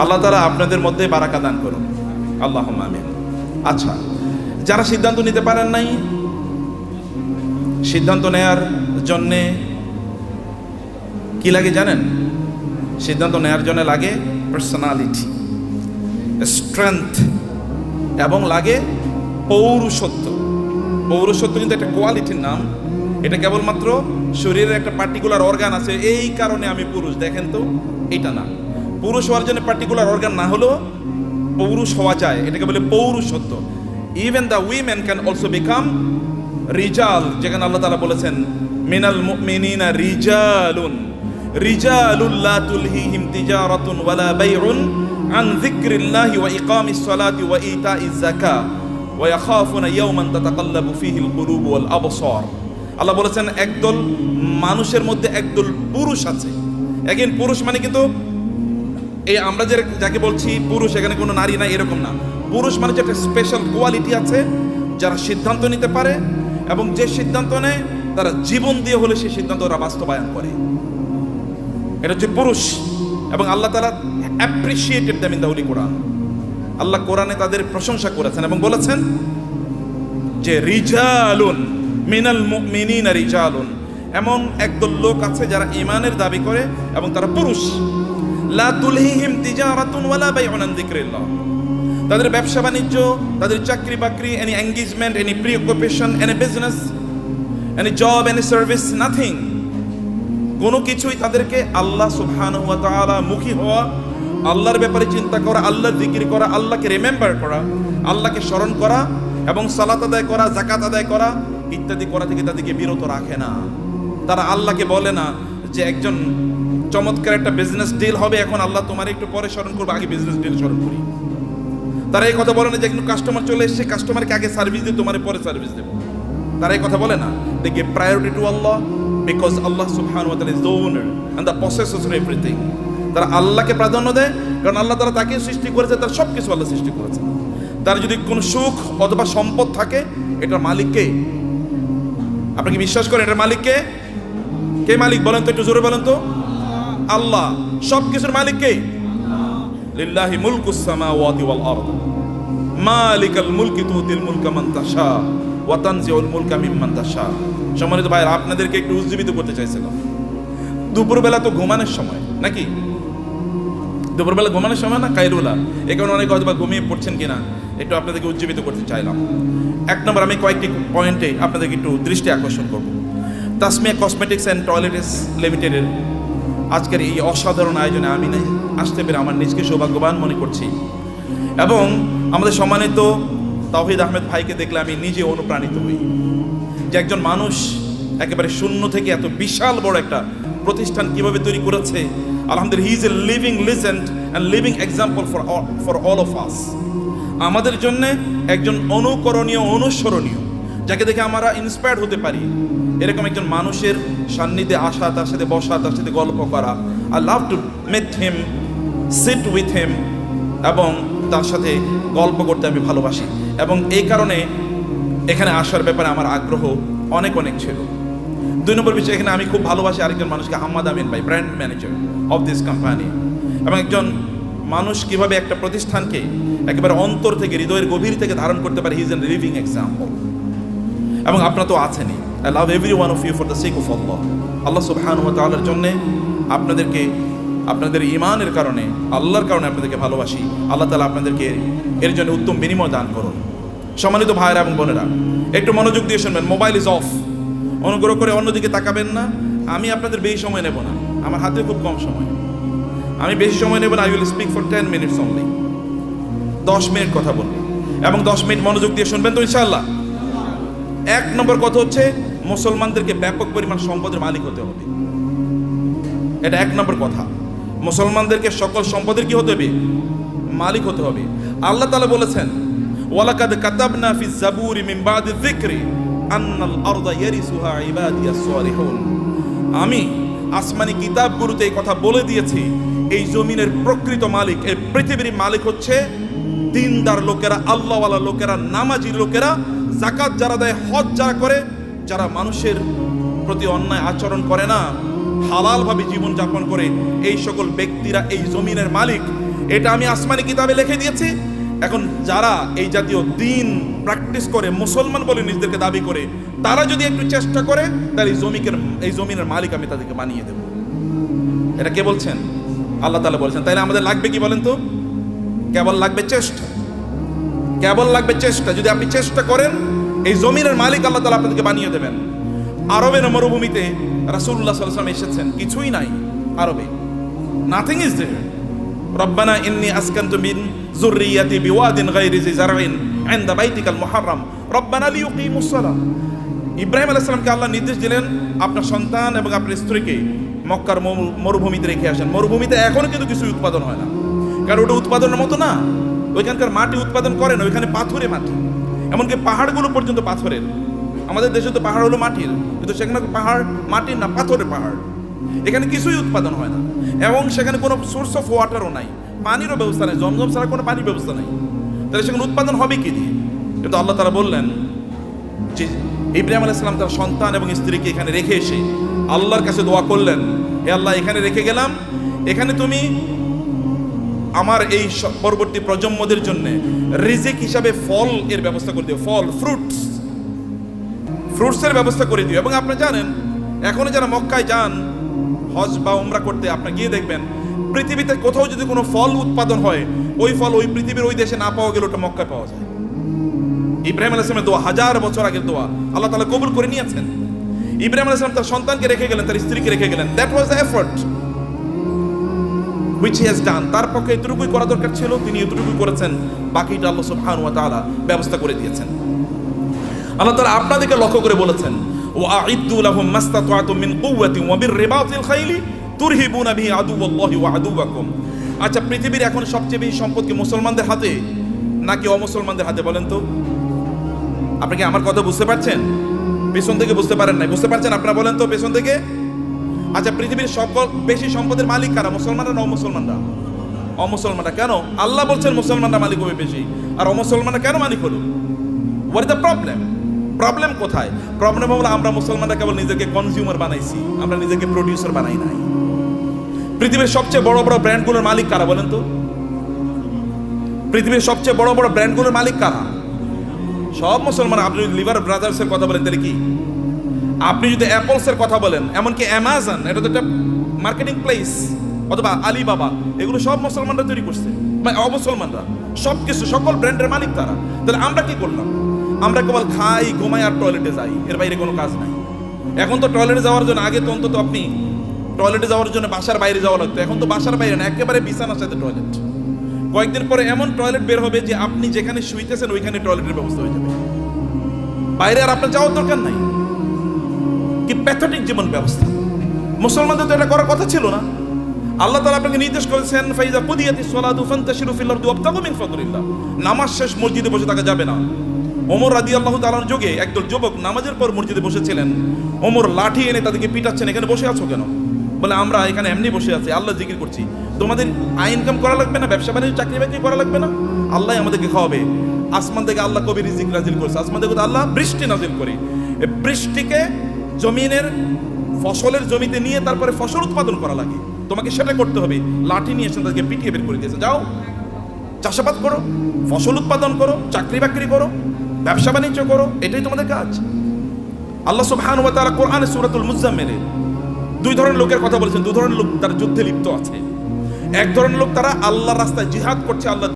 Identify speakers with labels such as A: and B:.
A: আল্লাহ তালা আপনাদের মধ্যে বারাকা দান করুন। আল্লাহ আমিন। আচ্ছা যারা সিদ্ধান্ত নিতে পারেন নাই, সিদ্ধান্ত নেয়ার জন্যে কি লাগে জানেন? সিদ্ধান্ত নেয়ার জন্য লাগে পার্সোনালিটি স্ট্রেংথ এবং লাগে পৌরুষত্ব। পৌরুষত্ব কিন্তু একটা কোয়ালিটির নাম। এটা কেবলমাত্র শরীরের একটা পার্টিকুলার অর্গান আছে, এই কারণে আমি পুরুষ। দেখেন তো এটা না। পুরুষ হওয়ার জন্য পার্টিকুলার অর্গান না হলেও পৌরুষ হওয়া যায়। এটাকে বলে পৌরুষত্ব। Even the women can also become রিজাল যেখানে আল্লাহ তালা বলেছেন, মিনাল মুমিনিনা রিজালুন। রিজালুল্লাহ তুলহিহিম তিজারাতুন ওয়ালা বাইউন আন যিকরিল্লাহি ওয়া ইকামিস সালাতি ওয়া ইতাইজ যাকা ওয়া ইয়াখাফুনা ইয়াওমান তাতাকাল্লাবু ফীহিল কুলুব ওয়াল আবসার। আল্লাহ বলেছেন, একদল মানুষের মধ্যে একদল পুরুষ আছে। এগেন পুরুষ মানে কিন্তু এই আমরা যে যাকে বলছি পুরুষ, এখানে কোনো নারী নাই, এরকম না। পুরুষ মানে একটা স্পেশাল কোয়ালিটি আছে, যারা সিদ্ধান্ত নিতে পারে এবং যে সিদ্ধান্ত নেয়, তারা জীবন দিয়ে হলে সেই সিদ্ধান্ত ওরা বাস্তবায়ন করে। এটা হচ্ছে পুরুষ এবং আল্লাহ তারা appreciated them in Quran Allah কোরআনে তাদের প্রশংসা করেছেন এবং বলেছেন যে, রিজালুন মিনাল মুমিনিনা রিজালুন। এমন একদল লোক আছে যারা ইমানের দাবি করে এবং তারা পুরুষ। লা তাদের ব্যবসা বাণিজ্য, তাদের চাকরি বাকরি any engagement any preoccupation any business any job any service nothing কোনো কিছুই তাদেরকে আল্লাহ সুবহানাহু ওয়া তাআলা মুখী হওয়া, আল্লাহর ব্যাপারে চিন্তা করা, আল্লাহর জিকির করা, আল্লাহকে রিমেম্বার করা, আল্লাহকে স্মরণ করা এবং সালাত আদায় করা জাকাত আদায় করা ইত্যাদি করা থেকে তাদেরকে বিরত রাখে না। তারা আল্লাহকে বলে না যে একজন চমৎকার একটা বিজনেস ডিল হবে, এখন আল্লাহ তোমার একটু পরে স্মরণ করব, আগে বিজনেস ডিল স্মরণ করি। তারা এই কথা বলে না যে একজন কাস্টমার চলে এসেছে কাস্টমারকে আগে সার্ভিস দিয়ে তোমার পরে সার্ভিস দেবো। তারা এই কথা বলে না। They give priority to Allah because Allah সুবহান ওয়া is the owner and the of everything তারা আল্লাহকে প্রাধান্য দেয়, কারণ আল্লাহ তারা তাকে সৃষ্টি করেছে, তার সব কিছু আল্লাহ সৃষ্টি করেছে। তার যদি কোনো সুখ অথবা সম্পদ থাকে, এটার মালিককে আপনি কি বিশ্বাস করেন এটার মালিক কে মালিক বলেন তো, একটু জোরে বলেন তো? আল্লাহ। সব কিছুর মালিক কে? লিল্লাহি মুলকুস সামাওয়াতি ওয়াল আরদ। মালিকাল মুলকি তুতিল মুলকা মান তাশা ওয়া তানজিউল মুলকা মিম্মান তাশা। সম্মানিত ভাইরা আপনাদেরকে একটু উজ্জীবিত করতে চাইছিলাম। দুপুরবেলা তো ঘুমানোর সময়, নাকি? দুপুরবেলা ঘুমানোর সময় না কাইরুলা এই কারণে অনেক হয়তো ঘুমিয়ে পড়ছেন কিনা, একটু আপনাদেরকে উজ্জীবিত করতে চাইলাম। এক নম্বর, আমি কয়েকটি পয়েন্টে আপনাদেরকে একটু দৃষ্টি আকর্ষণ করব। তাসমিয়া কসমেটিক্স অ্যান্ড টয়লেটস লিমিটেডের আজকের এই অসাধারণ আয়োজনে আমি নাই। আসতে পেরে আমার নিজকে সৌভাগ্যবান মনে করছি। এবং আমাদের সম্মানিত তাহিদ আহমেদ ভাইকে দেখলে আমি নিজে অনুপ্রাণিত হই। যে একজন মানুষ একেবারে শূন্য থেকে এত বিশাল বড় একটা প্রতিষ্ঠান কীভাবে তৈরি করেছে, আলহামদুলিল্লাহ he is a living legend and living example for for all of us আমাদের জন্য একজন অনুকরণীয়, অনুসরণীয় যাকে দেখে আমরা ইন্সপায়ার্ড হতে পারি। এরকম একজন মানুষের সান্নিধ্যে আসা, তার সাথে বসা, তার সাথে গল্প করা। I love to met him sit with him এবং তার সাথে গল্প করতে আমি ভালোবাসি। এবং এই কারণে এখানে আসার ব্যাপারে আমার আগ্রহ অনেক অনেক ছিল। দুই নম্বর বিষয়, এখানে আমি খুব ভালোবাসি আরেকজন মানুষকে, আহমদ আমিন ভাই brand manager of this company এবং একজন মানুষ কীভাবে একটা প্রতিষ্ঠানকে একেবারে অন্তর থেকে, হৃদয়ের গভীর থেকে ধারণ করতে পারে হিজ এন লিভিং এক্সাম্পল এবং আপনার তো আছেনই। I love every one of you for the sake of Allah Allah সুবহান ওয়া তাআলার জন্য আপনাদেরকে, আপনাদের ইমানের কারণে, আল্লাহর কারণে আপনাদেরকে ভালোবাসি। আল্লাহ তালা আপনাদেরকে এর জন্য উত্তম বিনিময় দান করুন। সম্মানিত ভাইরা এবং বোনেরা, একটু মনোযোগ দিয়ে শুনবেন, মোবাইল ইজ অফ অনুগ্রহ করে অন্যদিকে তাকাবেন না। আমি আপনাদের বেশি সময় নেব না। আমার হাতে খুব কম সময়। আমি বেশি সময় নেব না I will speak for ten minutes only দশ মিনিট কথা বলব। এবং দশ মিনিট মনোযোগ দিয়ে শুনবেন তো ইনশাআল্লাহ। এক নম্বর কথা হচ্ছে, মুসলমানদেরকে ব্যাপক পরিমাণ সম্পদের মালিক হতে হবে। এটা এক নম্বর কথা। মুসলমানদেরকে সকল সম্পদের কি হতে হবে? মালিক হতে হবে। আল্লাহ তালা বলেছেন, ওয়ালাকাদ কাতাবনা ফি জাবুরি মিন বাদি যিকরি আন্নাল আরদা ইয়ারিসুহা ইবাদিয়াস সালিহুন আমি আসমানি কিতাবগুলোতে এই কথা বলে দিয়েছি, এই জমিনের প্রকৃত মালিক, এই পৃথিবীর মালিক হচ্ছে দিনদার লোকেরা, আল্লাহওয়ালা লোকেরা নামাজি লোকেরা জাকাত যারা দেয়, হজ যারা করে, যারা মানুষের প্রতি অন্যায় আচরণ করে না, হালালভাবে জীবনযাপন করে, এই সকল ব্যক্তিরা এই জমিনের মালিক। এটা আমি আসমানি কিতাবে লিখে দিয়েছি। এখন যারা এই জাতীয় দিন প্র্যাকটিস করে, মুসলমান বলে নিজেদেরকে দাবি করে, তারা যদি একটু চেষ্টা করে, তাহলে এই জমিকের, এই জমিনের মালিক আমি তাদেরকে বানিয়ে দেব। এটা কে বলছেন? আল্লাহ তালা বলছেন। তাইলে আমাদের লাগবে কি বলেন তো? কেবল লাগবে চেষ্টা। কেবল লাগবে চেষ্টা। যদি আপনি চেষ্টা করেন এই জমিনের মালিক আল্লাহ তালা আপনাদেরকে বানিয়ে দেবেন। আরবের মরুভূমিতে রাসুল্লাহ সাল্লাম এসেছেন, কিছুই নাই আরবে। নাথিং ইজ দেয়ার রব্বানা ইন্নি আসকান্তু মিন যুররিয়াতি বিওয়াদিন গায়রি জি জারইন ইনদা বাইতিকাল মুহাররাম। রব্বানা লিয়ুকিমুস সালাহ ইব্রাহিম আলাইহিস সালামকে আল্লাহ নির্দেশ দিলেন, আপনার সন্তান এবং আপনার স্ত্রীকে মক্কার মরু- মরুভূমিতে রেখে আসেন। মরুভূমিতে এখনও কিন্তু কিছু উৎপাদন হয় না। কারণ ওটা উৎপাদনের মতো না। ওইখানকার মাটি উৎপাদন করে না ওইখানে পাথুরে মাটি। এমনকি পাহাড়গুলো পর্যন্ত পাথরের। আমাদের দেশে তো পাহাড় হলো মাটির, কিন্তু সেখানে পাহাড় মাটির না, পাথরের পাহাড়। এখানে কিছুই উৎপাদন হয় না। এবং সেখানে কোনো সোর্স অফ ওয়াটারও নাই। পানিরও ব্যবস্থা নেই। জমজম ছাড়া কোনো পানির ব্যবস্থা নেই। তাহলে সেখানে উৎপাদন হবে কি দিয়ে? কিন্তু আল্লাহ তারা বললেন যে, ইব্রাহিম আলাইসালাম তার সন্তান এবং স্ত্রীকে এখানে রেখে এসে আল্লাহর কাছে দোয়া করলেন, হে আল্লাহ, এখানে রেখে গেলাম। এখানে তুমি আমার এই পরবর্তী প্রজন্মদের জন্য রিজিক হিসাবে ফল এর ব্যবস্থা করে দিও, ফল ফ্রুটস ফ্রুটসের ব্যবস্থা করে দিও। এবং আপনি জানেন, এখনও যারা মক্কায় যান, হজ বা উমরা করতে আপনি গিয়ে দেখবেন, পৃথিবীতে কোথাও যদি কোনো ফল উৎপাদন হয়, ওই ফল ওই পৃথিবীর ওই দেশে না পাওয়া গেলে ওটা মক্কায় পাওয়া যায়। ইব্রাহিম আলাইসলামের দোয়া, হাজার বছর আগের দোয়া, আল্লাহ তালা কবুল করে নিয়েছেন। ইব্রাহিম আলাইসলাম তার সন্তানকে রেখে গেলেন, তার স্ত্রীকে রেখে গেলেন। That was the effort which has done তার পক্ষে এতটুকুই করা দরকার ছিল, তিনি এতটুকুই করেছেন। বাকিটা আল্লাহ সুবহানাহু ওয়া তাআলা ব্যবস্থা করে দিয়েছেন। আল্লাহ তাআলা আপনাদেরকে লক্ষ্য করে বলেছেন, ওয়া আইদ্দু লাহুম মাস্তাতাতুম মিন কুওয়াতিন ওয়া বির রিবাতিল খাইলি তুরহিবুনা বিহি আদুওয়াল্লাহি ওয়া আদুওয়াকুম। আচ্ছা পৃথিবীর এখন সবচেয়ে বেশি সম্পদ কি মুসলমানদের হাতে নাকি অমুসলমানদের হাতে বলেন তো? আপনি কি আমার কথা বুঝতে পারছেন? পেছন থেকে বুঝতে পারেন নাই। বুঝতে পারছেন আপনারা বলেন তো পেছন থেকে? আচ্ছা পৃথিবীর সকল বেশি সম্পদের মালিক কারা? মুসলমানরা না অমুসলমানরা? অমুসলমানরা কেন? আল্লাহ বলছেন মুসলমানরা মালিক হবে বেশি। আর অমুসলমানরা কেন মালিক হলো? হোয়াট দ্য প্রবলেম প্রবলেম কোথায়? প্রবলেম হলো আমরা মুসলমানরা কেবল নিজেকে কনজিউমার বানাইছি, আমরা নিজেকে প্রডিউসার বানাই নাই। পৃথিবীর সবচেয়ে বড় বড় ব্র্যান্ডগুলোর মালিক কারা বলেন তো? পৃথিবীর সবচেয়ে বড় বড় ব্র্যান্ডগুলোর মালিক কারা? সব মুসলমান। আপনি লিভার ব্রাদার্সের কথা বলেন, তাহলে কি? আপনি যদি অ্যাপলসের কথা বলেন, এমনকি অ্যামাজন, এটা তো একটা মার্কেটিং প্লেস অথবা আলিবাবা, এগুলো সব মুসলমানরা তৈরি করছে। মানে অমুসলমানরা সব কিছু সকল ব্র্যান্ডের মালিক তারা। তাহলে আমরা কি করলাম? আমরা কেবল খাই, ঘুমাই আর টয়লেটে যাই, এর বাইরে কোনো কাজ নাই। এখন তো টয়লেটে যাওয়ার জন্য, আগে তো অন্তত আপনি টয়লেটে যাওয়ার জন্য বাসার বাইরে যাওয়া লাগতো, এখন তো বাসার বাইরে না, একেবারে বিছানার সাথে টয়লেট কয়েকদিন পরে এমন টয়লেট বের হবে যে আপনি যেখানে শুইতেছেন, ওইখানে টয়লেটের ব্যবস্থা হয়ে যাবে। বাইরে আর আপনার যাওয়ার দরকার নাই। কি প্যাথেটিক জীবন ব্যবস্থা? মুসলমানদের তো এটা করার কথা ছিল না। আল্লাহ তাআলা আপনাকে নির্দেশ করেছেন, ফাইজা কুদিয়াতি সলাতু ফান্তাশিরু ফিল আরদি ওয়াবতাগু মিন নামাজ শেষ, মসজিদে বসে থাকা যাবে না। ওমর রাদিয়াল্লাহু তাআলার যুগে একদল যুবক নামাজের পর মসজিদে বসেছিলেন। ওমর লাঠি এনে তাদেরকে পিটাচ্ছেন, এখানে বসে আছো কেন? বলে, আমরা এখানে এমনি বসে আছি, আল্লাহ জিকির করছি। তোমাদের আয় ইনকাম করা লাগবে না, ব্যবসা বাণিজ্য, চাকরি বাকরি করা লাগবে না? আল্লাহ আমাদেরকে খাওয়াবে। আসমান থেকে আল্লাহ কবি রিজিক নাজিল করছে। আসমান থেকে আল্লাহ বৃষ্টি নাজিল করে। বৃষ্টিকে জমিনের ফসলের জমিতে নিয়ে তারপরে ফসল উৎপাদন করা লাগে। তোমাকে সেটা করতে হবে। লাঠি নিয়ে এসে তাদেরকে পিটিয়ে বের করে দিয়েছে। যাও, চাষাবাদ করো, ফসল উৎপাদন করো, চাকরি বাকরি করো, ব্যবসা বাণিজ্য করো, এটাই তোমাদের কাজ। আল্লাহ সুবহানাহু ওয়া তাআলা কোরআনে সূরাতুল মুজাম্মিলে দুই ধরনের লোকের কথা বলেছেন। দুই ধরনের লোক তার যুদ্ধে লিপ্ত আছে। এক ধরনের লোক তারা আল্লাহর রাস্তায় জিহাদ করছে, আল্লাহ